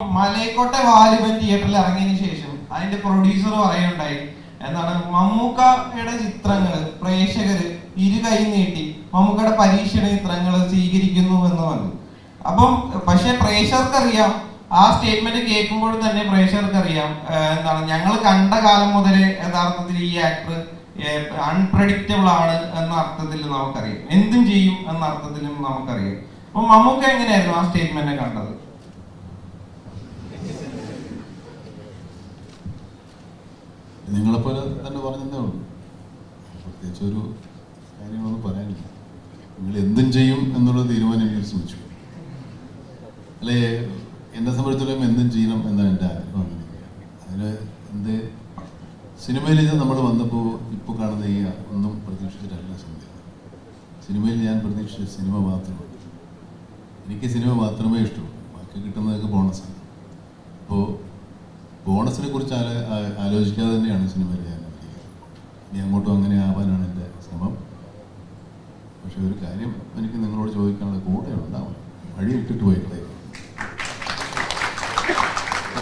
മലയക്കോട്ടെ വാലിബൻ തിയേറ്ററിൽ ഇറങ്ങിയതിനു ശേഷം അതിന്റെ പ്രൊഡ്യൂസർ പറയുണ്ടായി എന്താണ്? മമ്മൂക്കയുടെ ചിത്രങ്ങൾ പ്രേക്ഷകര് ഇരു കൈ നീട്ടി മമ്മൂക്കയുടെ പരീക്ഷണ ചിത്രങ്ങൾ സ്വീകരിക്കുന്നു എന്ന് പറഞ്ഞു. അപ്പം പക്ഷെ പ്രേക്ഷകർക്ക് അറിയാം ആ സ്റ്റേറ്റ്മെന്റ് കേൾക്കുമ്പോൾ തന്നെ പ്രേക്ഷകർക്ക് അറിയാം ഏഹ് എന്താണ്? ഞങ്ങൾ കണ്ട കാലം മുതൽ യഥാർത്ഥത്തിൽ ഈ ആക്ടർ അൺപ്രഡിക്റ്റബിൾ ആണ് എന്ന അർത്ഥത്തിൽ നമുക്കറിയാം. എന്തും ചെയ്യും എന്ന അർത്ഥത്തിലും നമുക്കറിയാം. അപ്പൊ മമ്മൂക്ക എങ്ങനെയായിരുന്നു ആ സ്റ്റേറ്റ്മെന്റ് കണ്ടത്? നിങ്ങളെപ്പോലെ തന്നെ പറഞ്ഞതേ ഉള്ളൂ. പ്രത്യേകിച്ച് ഒരു കാര്യങ്ങളൊന്നും പറയാനില്ല. നിങ്ങൾ എന്തും ചെയ്യും എന്നുള്ള തീരുമാനം എനിക്ക് ശ്രമിച്ചു. അല്ലെ? എന്നെ സംബന്ധിച്ചിടത്തോളം എന്തും ചെയ്യണം എന്നാണ് എന്റെ ആഗ്രഹം അതിന് എന്ത് സിനിമയിൽ നമ്മൾ വന്നപ്പോൾ ഇപ്പോൾ കാണുന്ന ഈ ഒന്നും പ്രതീക്ഷിച്ചിട്ടല്ല സിനിമ സിനിമയിൽ ഞാൻ പ്രതീക്ഷിച്ച സിനിമ മാത്രമാണ് എനിക്ക് സിനിമ മാത്രമേ ഇഷ്ടമുള്ളൂ. ബാക്കി കിട്ടുന്നതൊക്കെ ബോണസാണ് ബോണസിനെ കുറിച്ച് ആലോചിക്കാതെ തന്നെയാണ് സിനിമയിൽ ഞാൻ ഇനി അങ്ങോട്ടും അങ്ങനെ ആവാനാണ് എന്റെ ശ്രമം. പക്ഷെ ഒരു കാര്യം എനിക്ക് നിങ്ങളോട് ചോദിക്കാനുള്ള കൂടെ ഉണ്ടാവും. വഴി ഇട്ടിട്ട് പോയിക്കളെ